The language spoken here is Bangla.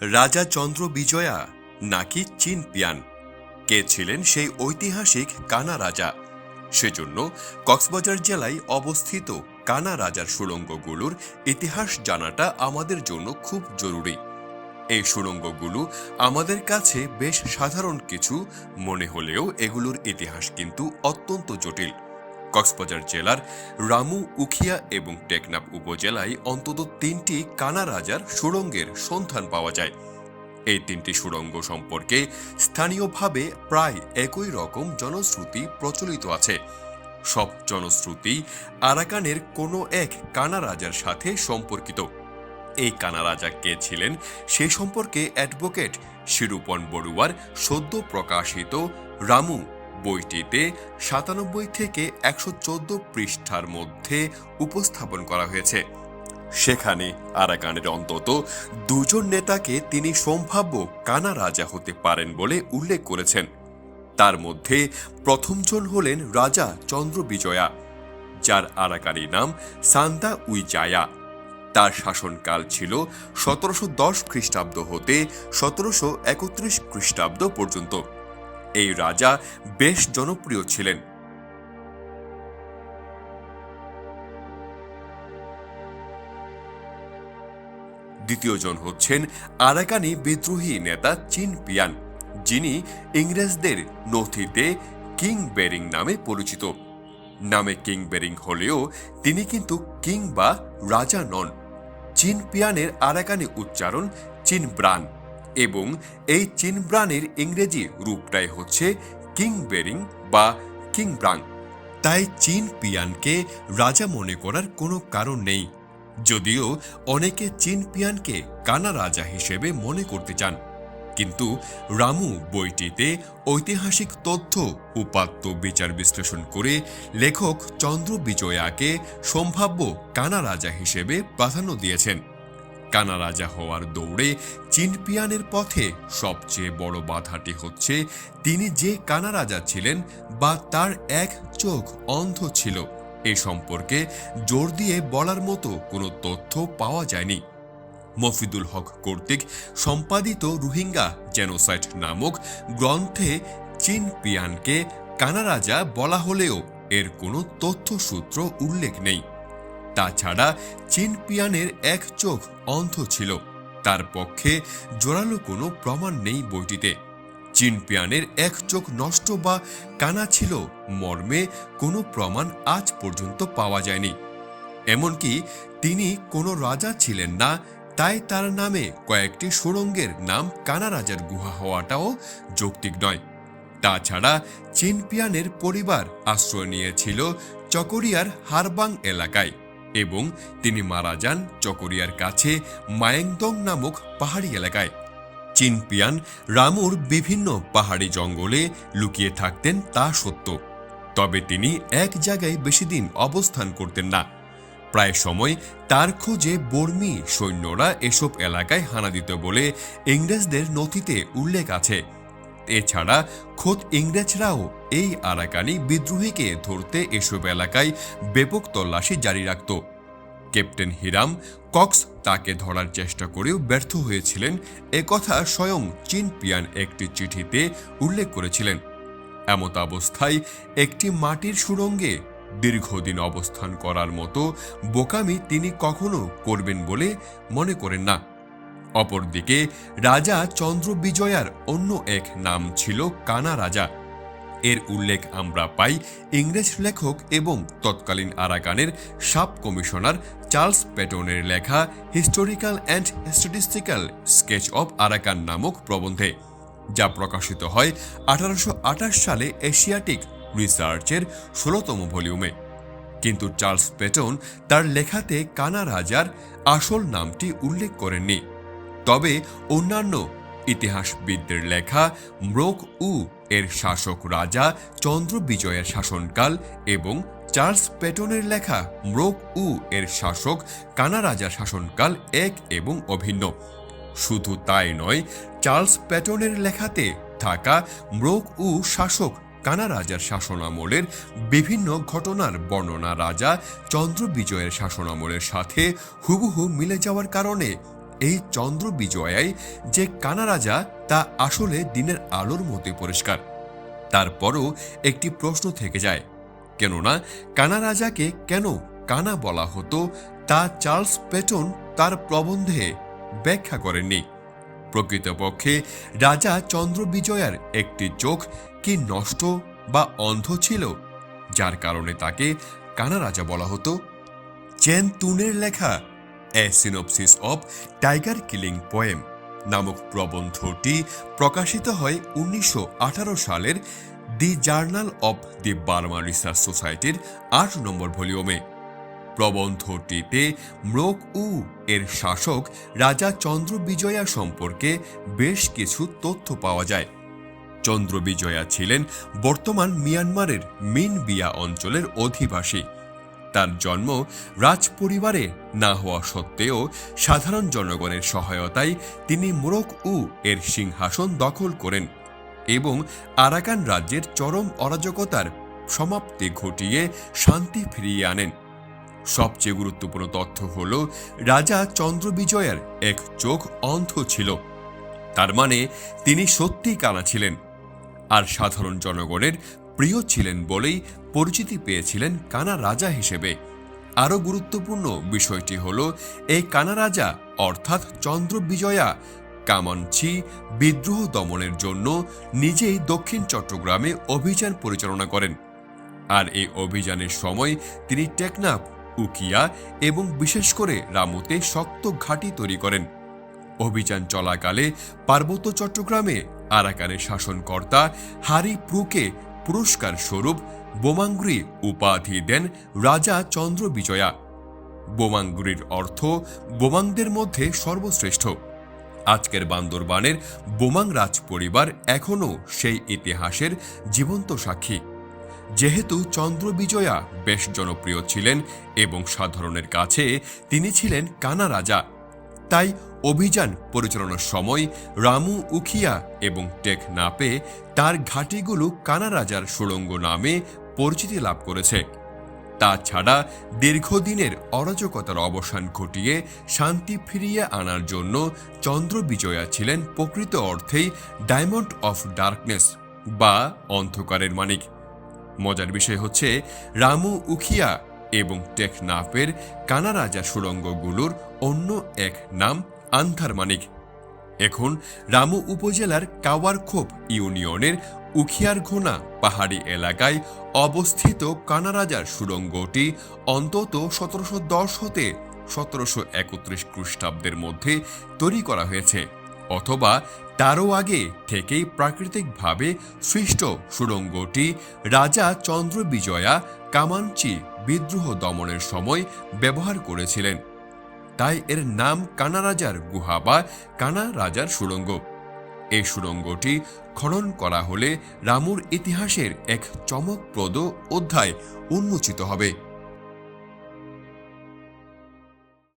রাজা চন্দ্র বিজয়া নাকি চীন পিয়ান? কে ছিলেন সেই ঐতিহাসিক কানা রাজা? সেজন্য কক্সবাজার জেলায় অবস্থিত কানা রাজার সুড়ঙ্গগুলোর ইতিহাস জানাটা আমাদের জন্য খুব জরুরি। এই সুড়ঙ্গগুলো আমাদের কাছে বেশ সাধারণ কিছু, মনে হলেও এগুলোর ইতিহাস কিন্তু অত্যন্ত জটিল। কক্সবাজার জেলার রামু, উখিয়া এবং টেকনাফ উপজেলায় অন্তত তিনটি কানা রাজার সুড়ঙ্গের সন্ধান পাওয়া যায়। এই তিনটি সুড়ঙ্গ সম্পর্কে স্থানীয়ভাবে প্রায় একই রকম জনশ্রুতি প্রচলিত আছে। সব জনশ্রুতি আরাকানের কোনো এক কানা রাজার সাথে সম্পর্কিত। এই কানা রাজা কে ছিলেন সে সম্পর্কে অ্যাডভোকেট শিরুপন বড়ুয়ার সদ্য প্রকাশিত রামু বইটিতে সাতানব্বই থেকে একশো চোদ্দ পৃষ্ঠার মধ্যে উপস্থাপন করা হয়েছে। সেখানে আরাকানের অন্তত দুজন নেতাকে তিনি সম্ভাব্য কানা রাজা হতে পারেন বলে উল্লেখ করেছেন। তার মধ্যে প্রথমজন হলেন রাজা চন্দ্র বিজয়া যার আরাকানি নাম সান্দা উইজায়া। তার শাসনকাল ছিল সতেরোশো দশ খ্রিস্টাব্দ হতে সতেরোশো একত্রিশ খ্রিস্টাব্দ পর্যন্ত। এই রাজা বেশ জনপ্রিয় ছিলেন। দ্বিতীয়জন হচ্ছেন আরাকানি বিদ্রোহী নেতা চিন পিয়ান, যিনি ইংরেজদের নথিতে কিং বেরিং নামে পরিচিত। নামে কিং বেরিং হলেও তিনি কিন্তু কিং বা রাজা নন। চিন পিয়ানের আরাকানি উচ্চারণ চিন ব্রান। এবং এই চিন ব্রানের ইংরেজি রূপটাই হচ্ছে কিং বেরিং বা কিং ব্রাং তাই চীন পিয়ানকে রাজা মনে করার কোনো কারণ নেই। যদিও অনেকে চীন পিয়ানকে কানা রাজা হিসেবে মনে করতে চান। কিন্তু রামু বইটিতে ঐতিহাসিক তথ্য, উপাত্ত বিচার বিশ্লেষণ করে লেখক চন্দ্র বিজয়াকে সম্ভাব্য কানা রাজা হিসেবে প্রাধান্য দিয়েছেন। কানা রাজা হওয়ার দৌড়ে চিনপিয়ানের পথে সবচেয়ে বড় বাধাটি হচ্ছে, তিনি যে কানা রাজা ছিলেন বা তার এক চোখ অন্ধ ছিল। এ সম্পর্কে জোর দিয়ে বলার মতো কোনো তথ্য পাওয়া যায়নি। মফিদুল হক কর্তৃক সম্পাদিত রোহিঙ্গা জেনোসাইট নামক গ্রন্থে চীন পিয়ানকে কানা রাজা বলা হলেও এর কোনো তথ্যসূত্র উল্লেখ নেই। তাছাড়া চীন পিয়ানের এক চোখ অন্ধ ছিল। তার পক্ষে জোরালো কোনো প্রমাণ নেই বইটিতে। চীন পিয়ানের এক চোখ নষ্ট বা কানা ছিল, মর্মে কোনো প্রমাণ আজ পর্যন্ত পাওয়া যায়নি। এমনকি তিনি কোনো রাজা ছিলেন না, তাই তার নামে কয়েকটি সুড়ঙ্গের নাম কানা রাজার গুহা হওয়াটাও যৌক্তিক নয়। তাছাড়া চিনপিয়ানের পরিবার আশ্রয় নিয়েছিল চকরিয়ার হারবাং এলাকায়। এবং তিনি মারা যান চকরিয়ার কাছে মায়েংদং নামক পাহাড়ি এলাকায়। চিনপিয়ান রামুর বিভিন্ন পাহাড়ি জঙ্গলে লুকিয়ে থাকতেন তা সত্য। তবে তিনি এক জায়গায় বেশি দিন অবস্থান করতেন না। প্রায় সময় তার খোঁজে বর্মী সৈন্যরা এসব এলাকায় হানা দিত বলে ইংরেজদের নথিতে উল্লেখ আছে। এছাড়া খোদ ইংরেজরাও এই আরাকানি বিদ্রোহীকে ধরতে এসব এলাকায় ব্যাপক তল্লাশি জারি রাখত। ক্যাপ্টেন হিরাম কক্স তাকে ধরার চেষ্টা করেও ব্যর্থ হয়েছিলেন। একথা স্বয়ং চীন পিয়ান একটি চিঠিতে উল্লেখ করেছিলেন। এমত অবস্থায় একটি মাটির সুড়ঙ্গে দীর্ঘদিন অবস্থান করার মতো বোকামি তিনি কখনো করবেন বলে মনে করেন না। অপরদিকে, রাজা চন্দ্র বিজয়ার অন্য এক নাম ছিল কানা রাজা। এর উল্লেখ আমরা পাই ইংরেজ লেখক এবং তৎকালীন আরাকানের সাব কমিশনার চার্লস প্যাটনের লেখা historical and statistical sketch of Arakan নামক প্রবন্ধে, যা প্রকাশিত হয় আঠারোশো আঠাশ সালে এশিয়াটিক রিসার্চের ষোলতম ভলিউমে। কিন্তু চার্লস পেটন তার লেখাতে কানা রাজার আসল নামটি উল্লেখ করেননি। তবে অন্যান্য ইতিহাসবিদদের লেখা ম্রোক উ এর শাসক রাজা চন্দ্র বিজয়ের শাসনকাল এবং চার্লস পেটনের লেখা ম্রোক উ এর শাসক কানা রাজার শাসনকাল এক এবং অভিন্ন। শুধু তাই নয়, চার্লস প্যাটনের লেখাতে থাকা ম্রোক উ শাসক কানা রাজার শাসনামলের বিভিন্ন ঘটনার বর্ণনা রাজা চন্দ্র বিজয়ের শাসনামলের সাথে হুবহু মিলে যাওয়ার কারণে এই চন্দ্র বিজয়ায় যে কানা রাজা, তা আসলে দিনের আলোর মতোই পরিষ্কার। তারপরও একটি প্রশ্ন থেকে যায়, কেননা কানা রাজাকে কেন কানা বলা হতো, তা চার্লস পেটন তার প্রবন্ধে ব্যাখ্যা করেননি। প্রকৃতপক্ষে রাজা চন্দ্র বিজয়ার একটি চোখ কি নষ্ট বা অন্ধ ছিল, যার কারণে তাকে কানা রাজা বলা হতো? চেন তুনের লেখা a synopsis of tiger killing poem নামক প্রবন্ধটি প্রকাশিত হয় উনিশশো আঠারো সালের the journal of the Burma research সোসাইটির আট নম্বর ভলিউমে। প্রবন্ধটিতে ম্রোক উ এর শাসক রাজা চন্দ্র বিজয়া সম্পর্কে বেশ কিছু তথ্য পাওয়া যায়। চন্দ্রবিজয়া ছিলেন বর্তমান মিয়ানমারের মিনবিয়া অঞ্চলের অধিবাসী। তার জন্ম রাজ পরিবারে না হওয়া সত্ত্বেও সাধারণ জনগণের সহায়তায় তিনি মোরক উ এর সিংহাসন দখল করেন এবং আরাকান রাজ্যের চরম অরাজকতার সমাপ্তি ঘটিয়ে শান্তি ফিরিয়ে আনেন। সবচেয়ে গুরুত্বপূর্ণ তথ্য হল, রাজা চন্দ্র বিজয়ের এক চোখ অন্ধ ছিল। তার মানে তিনি সত্যি কানা ছিলেন। আর সাধারণ জনগণের প্রিয় ছিলেন বলেই পরিচিতি পেয়েছিলেন কানা রাজা হিসেবে। আরও গুরুত্বপূর্ণ বিষয়টি হল, এই কানা রাজা অর্থাৎ চন্দ্র বিজয়া কামানছি বিদ্রোহ দমনের জন্য নিজেই দক্ষিণ চট্টগ্রামে অভিযান পরিচালনা করেন। আর এই অভিযানের সময় তিনি টেকনাফ, উকিয়া এবং বিশেষ করে রামুতে শক্ত ঘাঁটি তৈরি করেন। অভিযান চলাকালে পার্বত্য চট্টগ্রামে আরাকানের শাসনকর্তা হারি প্রুকে পুরস্কার স্বরূপ বোমাঙ্গুরি উপাধি দেন রাজা চন্দ্র বিজয়া বোমাঙ্গুরির অর্থ বোমাংদের মধ্যে সর্বশ্রেষ্ঠ। আজকের বান্দরবানের বোমাং রাজ পরিবার এখনও সেই ইতিহাসের জীবন্ত সাক্ষী। যেহেতু চন্দ্র বিজয়া বেশ জনপ্রিয় ছিলেন এবং সাধারণের কাছে তিনি ছিলেন কানা রাজা তাই অভিযান পরিচালনার সময় রামু উখিয়া এবং টেক নাপে তার ঘাঁটিগুলো কানা রাজার সুড়ঙ্গ নামে পরিচিতি লাভ করেছে। তাছাড়া দীর্ঘদিনের অরাজকতার অবসান ঘটিয়ে শান্তি ফিরিয়ে আনার জন্য চন্দ্র বিজয়া ছিলেন প্রকৃত অর্থেই ডায়মন্ড অফ ডার্কনেস বা অন্ধকারের মানিক। মজার বিষয় হচ্ছে, রামু উখিয়া এবং টেকনাফের কানা রাজা সুড়ঙ্গগুলোর অন্য এক নাম আন্ধার মানিক এখন রামু উপজেলার কাওয়ারখোপ ইউনিয়নের উখিয়ারঘোনা পাহাড়ি এলাকায় অবস্থিত কানারাজার সুড়ঙ্গটি অন্তত সতেরোশো দশ হতে সতেরোশো একত্রিশ খ্রিস্টাব্দের মধ্যে তৈরি করা হয়েছে। অথবা তারও আগে থেকেই প্রাকৃতিকভাবে সৃষ্ট সুড়ঙ্গটি রাজা চন্দ্র বিজয়া কামাঞ্চি বিদ্রোহ দমনের সময় ব্যবহার করেছিলেন। তাই এর নাম কানা রাজার গুহা বা কানা রাজার সুড়ঙ্গ। এই সুড়ঙ্গটি খনন করা হলে রামুর ইতিহাসের এক চমকপ্রদ অধ্যায় উন্মোচিত হবে।